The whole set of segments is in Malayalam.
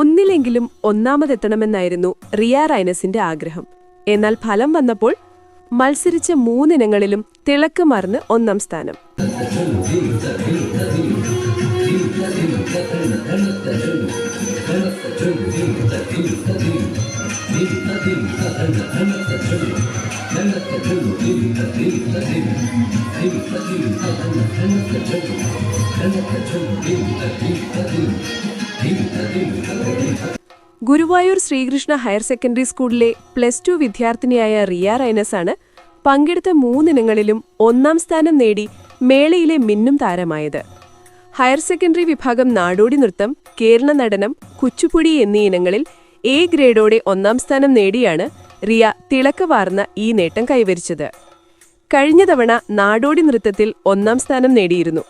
എങ്ങനെയെങ്കിലും ഒന്നാമതെത്തണമെന്നായിരുന്നു റിയ റൈനസിന്റെ ആഗ്രഹം. എന്നാൽ ഫലം വന്നപ്പോൾ മത്സരിച്ച മൂന്നിനങ്ങളിലും തിളക്ക് മറന്ന് ഒന്നാം സ്ഥാനം. ഗുരുവായൂർ ശ്രീകൃഷ്ണ ഹയർ സെക്കൻഡറി സ്കൂളിലെ പ്ലസ് ടു വിദ്യാർത്ഥിനിയായ റിയ റൈനസ് ആണ് പങ്കെടുത്ത മൂന്നിനങ്ങളിലും ഒന്നാം സ്ഥാനം നേടി മേളയിലെ മിന്നും താരമായത്. ഹയർ സെക്കൻഡറി വിഭാഗം നാടോടി നൃത്തം കേരള നടനം കുച്ചുപുടി എന്നീ ഇനങ്ങളിൽ എ ഗ്രേഡോടെ ഒന്നാം സ്ഥാനം നേടിയാണ് റിയ തിളക്കവാർന്ന ഈ നേട്ടം കൈവരിച്ചത്. കഴിഞ്ഞ തവണ നാടോടി നൃത്തത്തിൽ ഒന്നാം സ്ഥാനം നേടിയിരുന്നു.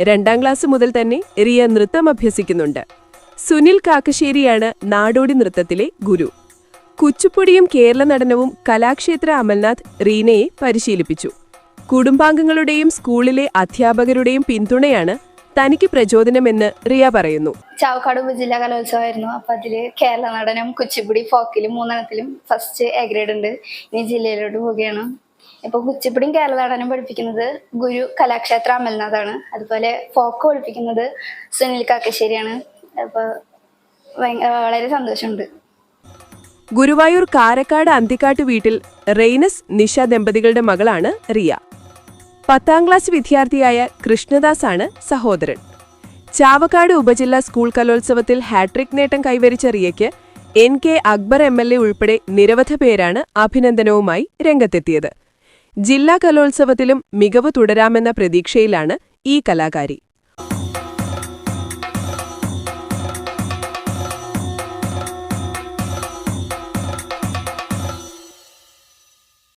രണ്ടാം ക്ലാസ് മുതൽ തന്നെ റിയ നൃത്തം അഭ്യസിക്കുന്നുണ്ട്. സുനിൽ കാക്കശ്ശേരിയാണ് നാടോടി നൃത്തത്തിലെ ഗുരു. കുച്ചുപ്പൊടിയും കേരള നടനവും കലാക്ഷേത്ര അമൽനാഥ് റീനയെ പരിശീലിപ്പിച്ചു. കുടുംബാംഗങ്ങളുടെയും സ്കൂളിലെ അധ്യാപകരുടെയും പിന്തുണയാണ് തനിക്ക് പ്രചോദനമെന്ന് റിയ പറയുന്നു. ചാവക്കാട് ഉപജില്ലാ കലോത്സവമായിരുന്നു. അപ്പൊ അതിൽ കേരള നടനം കുച്ചിപ്പുടി ഫോക്കിലും മൂന്നെണ്ണത്തിലും ഫസ്റ്റ് എ ഗ്രേഡ് ഉണ്ട്. ഇനി ജില്ലയിലോട്ട് പോവുകയാണ്. ഇപ്പൊ കുച്ചിപ്പുടിയും കേരള നടനം പഠിപ്പിക്കുന്നത് ഗുരു കലാക്ഷേത്ര അമൽനാഥാണ്. അതുപോലെ ഫോക്ക് പഠിപ്പിക്കുന്നത് സുനിൽ കാക്കശ്ശേരിയാണ്. വളരെ സന്തോഷമുണ്ട്. ഗുരുവായൂർ കാരക്കാട് അന്തിക്കാട്ട് വീട്ടിൽ റെയ്നസ് നിഷ ദമ്പതികളുടെ മകളാണ് റിയ. പത്താം ക്ലാസ് വിദ്യാർത്ഥിയായ കൃഷ്ണദാസ് ആണ് സഹോദരൻ. ചാവക്കാട് ഉപജില്ലാ സ്കൂൾ കലോത്സവത്തിൽ ഹാട്രിക് നേട്ടം കൈവരിച്ച റിയയ്ക്ക് N K Akbar M L A ഉൾപ്പെടെ നിരവധി പേരാണ് അഭിനന്ദനവുമായി രംഗത്തെത്തിയത്. ജില്ലാ കലോത്സവത്തിലും മികവ് തുടരാമെന്ന പ്രതീക്ഷയിലാണ് ഈ കലാകാരി.